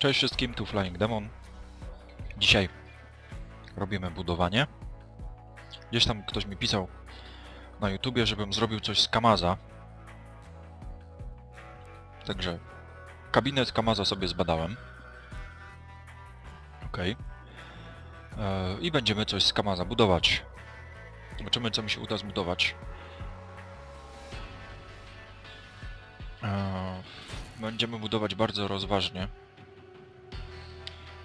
Cześć wszystkim, tu Flying Demon. Dzisiaj robimy budowanie. Gdzieś tam ktoś mi pisał na YouTubie, żebym zrobił coś z Kamaza. Także kabinet Kamaza sobie zbadałem. Okej. E, I będziemy coś z Kamaza budować. Zobaczymy co mi się uda zbudować. E, Będziemy budować bardzo rozważnie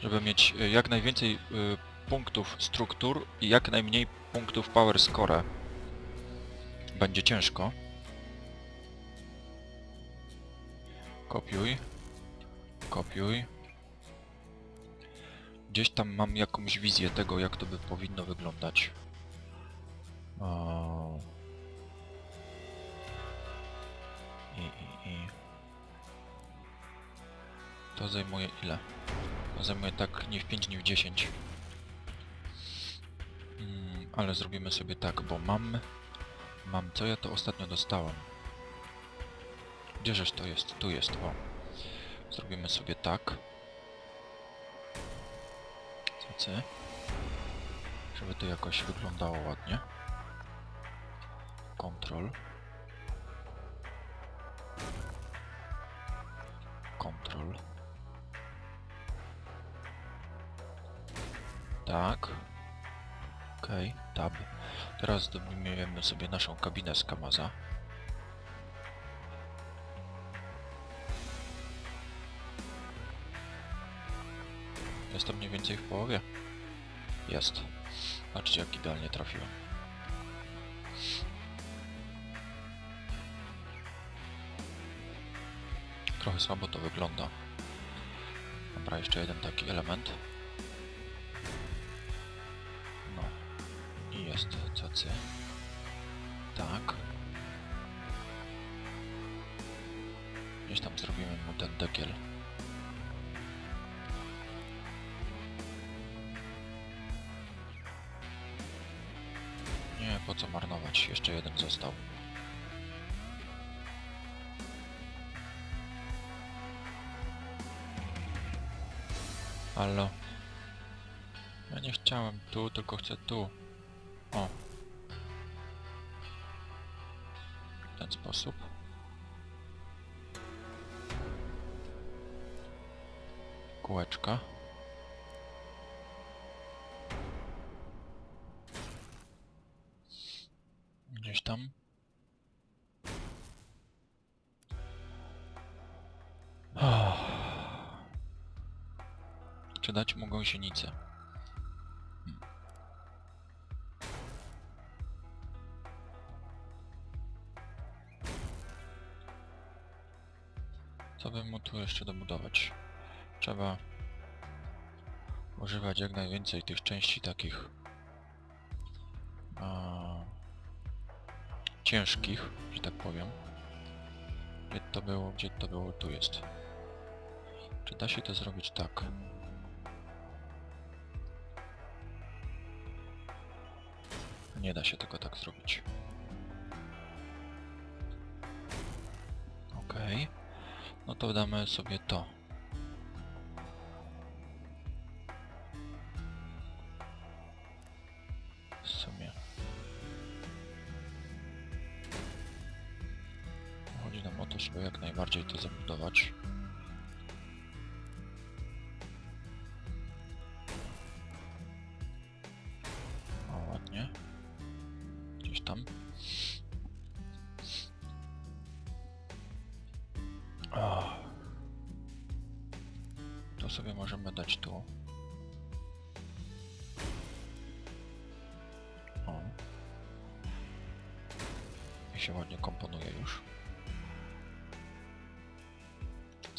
żeby mieć y, jak najwięcej y, punktów struktur i jak najmniej punktów power score. Będzie ciężko. Kopiuj. Kopiuj. Gdzieś tam mam jakąś wizję tego, jak to by powinno wyglądać. O. I, i, i. To zajmuje ile? Zajmuje tak nie w 5, nie w 10. Mm, ale zrobimy sobie tak, bo mam... Mam... Co ja to ostatnio dostałem? Gdzieżeż to jest? Tu jest, o. Zrobimy sobie tak. Cycy. Żeby to jakoś wyglądało ładnie. Control. Control. Tak. Okej, tab. Teraz zdobijemy sobie naszą kabinę z Kamaza. Jest to mniej więcej w połowie. Jest. Patrzcie jak idealnie trafiłem. Trochę słabo to wygląda. Dobra, jeszcze jeden taki element. Jest cacy. Tak. Gdzieś tam zrobimy mu ten dekiel. Nie, po co marnować? Jeszcze jeden został. Halo. Ja nie chciałem tu, tylko chcę tu. O. W ten sposób. Kółeczka. Gdzieś tam. Czy dać mu gąsienicę? Tu jeszcze dobudować? Trzeba używać jak najwięcej tych części takich a, ciężkich, że tak powiem. Gdzie to było, gdzie to było, tu jest. Czy da się to zrobić tak? Nie da się tego tak zrobić. Okej. No to damy sobie to. W sumie. Chodzi nam o to, żeby jak najbardziej to zabudować.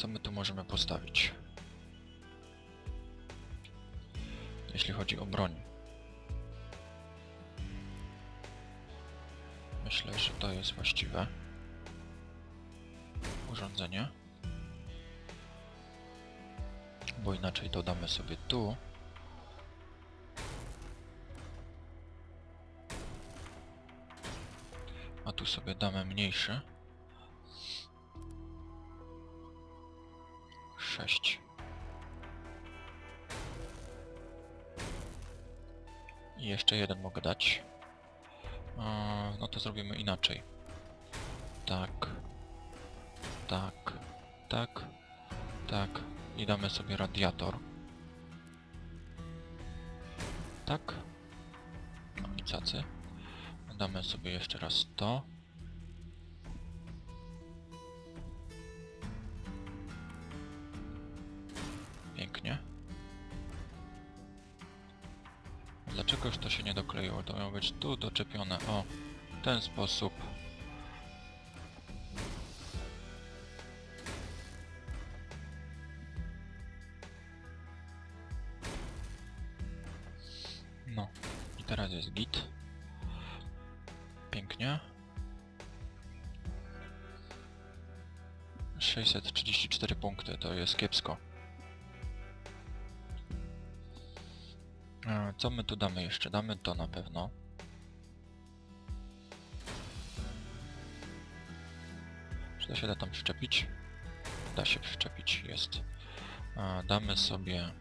Co my tu możemy postawić? Jeśli chodzi o broń. Myślę, że to jest właściwe urządzenie. Bo inaczej dodamy sobie tu. A tu sobie damy mniejszy. I jeszcze jeden mogę dać. E, no to zrobimy inaczej. Tak. Tak. Tak. Tak. I damy sobie radiator. Tak. No i cacy. Damy sobie jeszcze raz to. Dlaczegoż to się nie dokleiło? To miało być tu doczepione. O, w ten sposób. Co my tu damy jeszcze? Damy to na pewno. Czy to się da tam przyczepić? Da się przyczepić, jest. E, Damy sobie...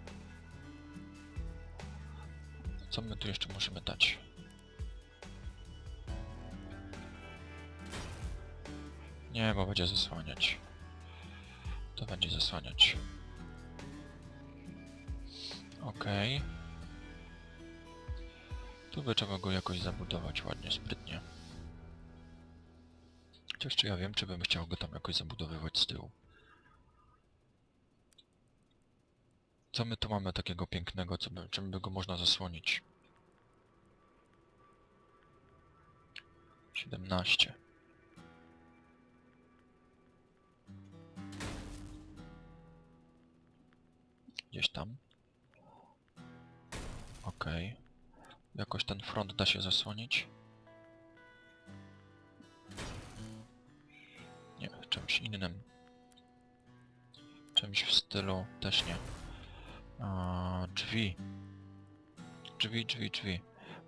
Co my tu jeszcze możemy dać? Nie, bo będzie zasłaniać. To będzie zasłaniać. Okej. Tu by trzeba go jakoś zabudować ładnie, sprytnie. Chociaż czy ja wiem, czy bym chciał go tam jakoś zabudowywać z tyłu. Co my tu mamy takiego pięknego, co by, czym by go można zasłonić? 17. Gdzieś tam. Okej. Jakoś ten front da się zasłonić? Nie, czymś innym. Czymś w stylu też nie. A, drzwi. Drzwi, drzwi, drzwi.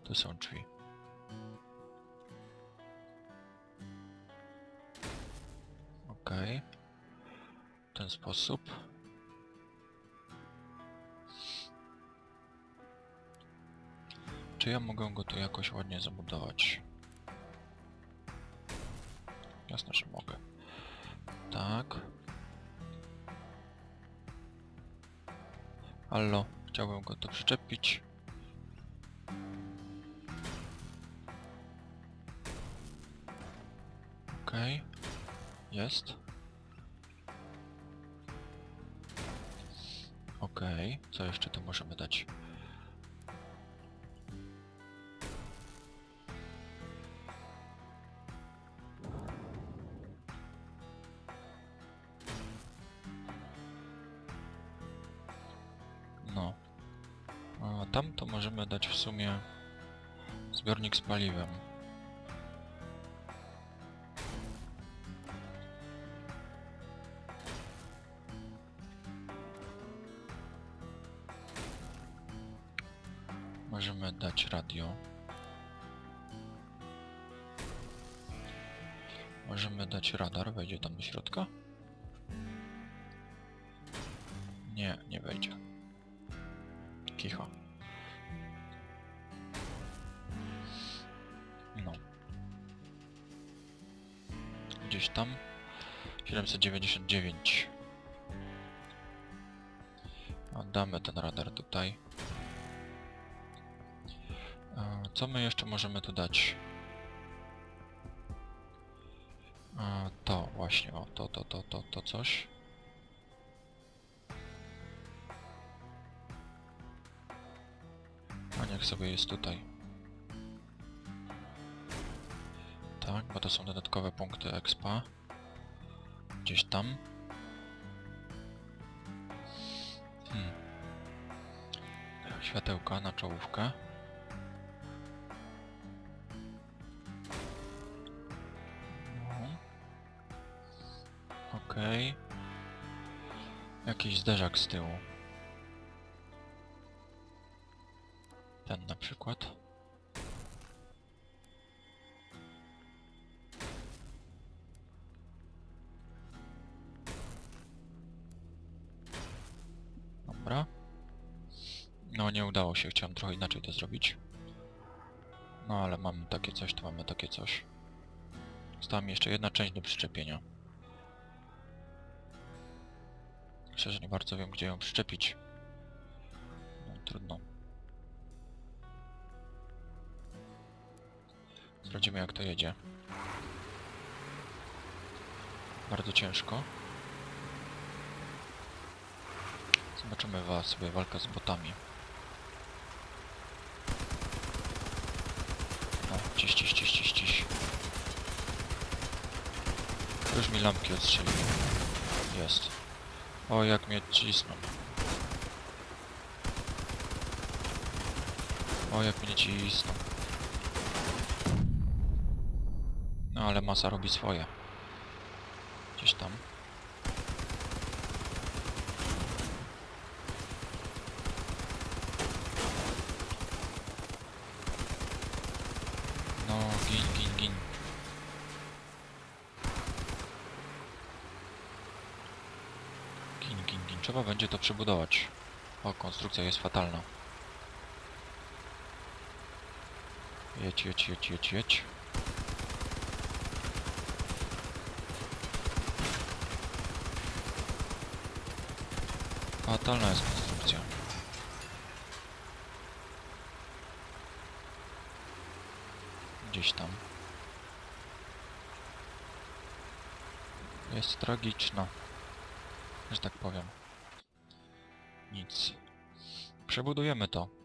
Tu są drzwi. Okej. W ten sposób. Czy ja mogę go tu jakoś ładnie zabudować? Jasne, że mogę. Tak. Allo, chciałbym go tu przyczepić. Okej. Jest. Okej, co jeszcze tu możemy dać? Sumie zbiornik z paliwem. Możemy dać radio. Możemy dać radar, wejdzie tam do środka? Nie, nie wejdzie. Kicho. Tam. 799. Oddamy ten radar tutaj. Co my jeszcze możemy tu dać? To właśnie, o, to, to, to, to, to coś. A niech sobie jest tutaj. Tak, bo to są dodatkowe punkty expa. Gdzieś tam. Hmm. Światełka na czołówkę. No. Okej. Jakiś zderzak z tyłu. Ten na przykład. Udało się, chciałem trochę inaczej to zrobić. No ale mamy takie coś, to mamy takie coś. Została mi jeszcze jedna część do przyczepienia. Szczerze nie bardzo wiem, gdzie ją przyczepić. No, trudno. Sprawdzimy jak to jedzie. Bardzo ciężko. Zobaczymy wa- sobie walkę z botami. No, ciś, ciś, ciś, ciś, ciś. Już mi lampki odstrzeliły. Jest. O, jak mnie cisną. O, jak mnie cisną. No, ale masa robi swoje. Gdzieś tam. No, gin, gin, gin. Gin, gin, gin. Trzeba będzie to przebudować. O, konstrukcja jest fatalna. Jedź, jedź, jedź, jedź, jedź. Fatalna jest konstrukcja. Gdzieś tam. Jest tragiczna. Że tak powiem. Nic. Przebudujemy to.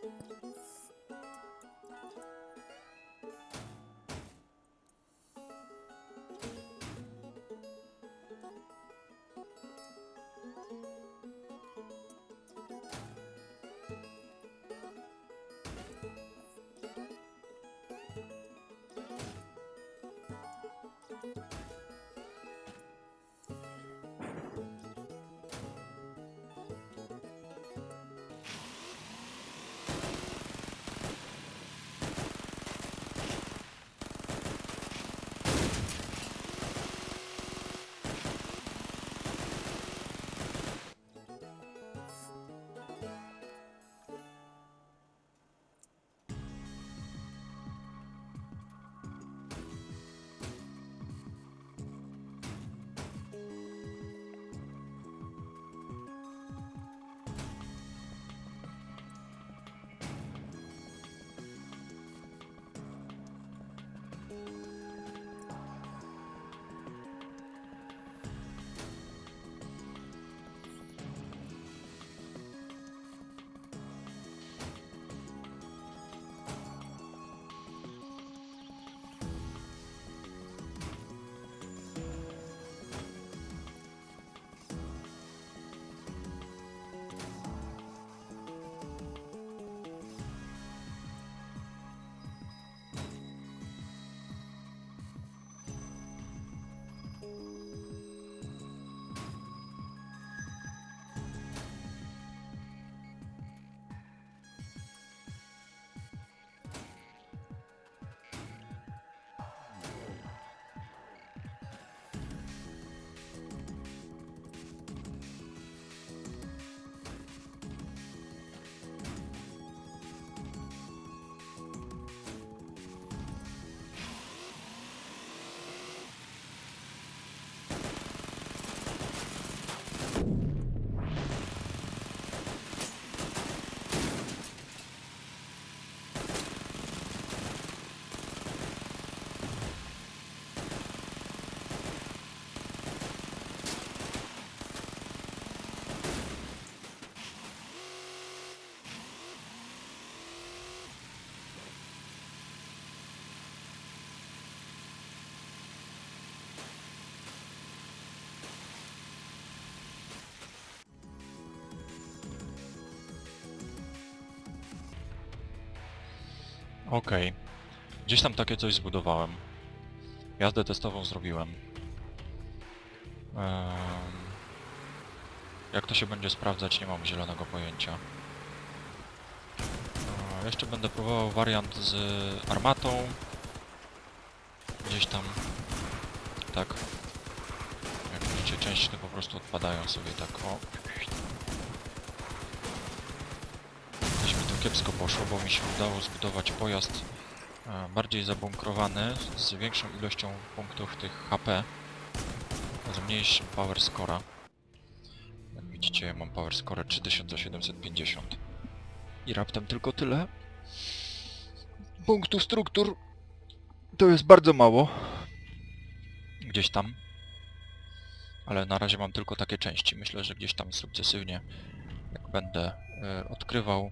thank Okej. Gdzieś tam takie coś zbudowałem. Jazdę testową zrobiłem. Em, Jak to się będzie sprawdzać, nie mam zielonego pojęcia. E, Jeszcze będę próbował wariant z armatą. Gdzieś tam. Tak. Jak widzicie, części to po prostu odpadają sobie tak o. Gdzieś mi to kiepsko poszło, bo mi się udało zbudować pojazd e, bardziej zabunkrowany, z większą ilością punktów tych HP, z mniejszym power score'a. Jak widzicie, mam power score 3750. I raptem tylko tyle. Punktów struktur to jest bardzo mało. Gdzieś tam. Ale na razie mam tylko takie części. Myślę, że gdzieś tam sukcesywnie, jak będę e, odkrywał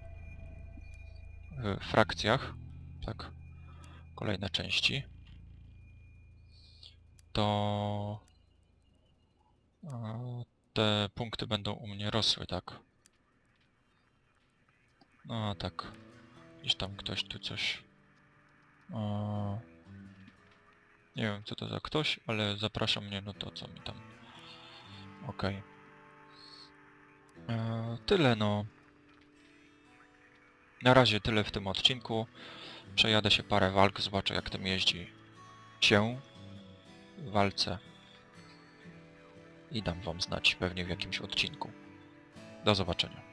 frakcjach, tak, kolejne części, to te punkty będą u mnie rosły, tak. No tak, gdzieś tam ktoś tu coś... E, nie wiem co to za ktoś, ale zaprasza mnie, no to co mi tam... Okej. E, Tyle no. Na razie tyle w tym odcinku. Przejadę się parę walk, zobaczę jak tym jeździ się w walce. I dam wam znać pewnie w jakimś odcinku. Do zobaczenia.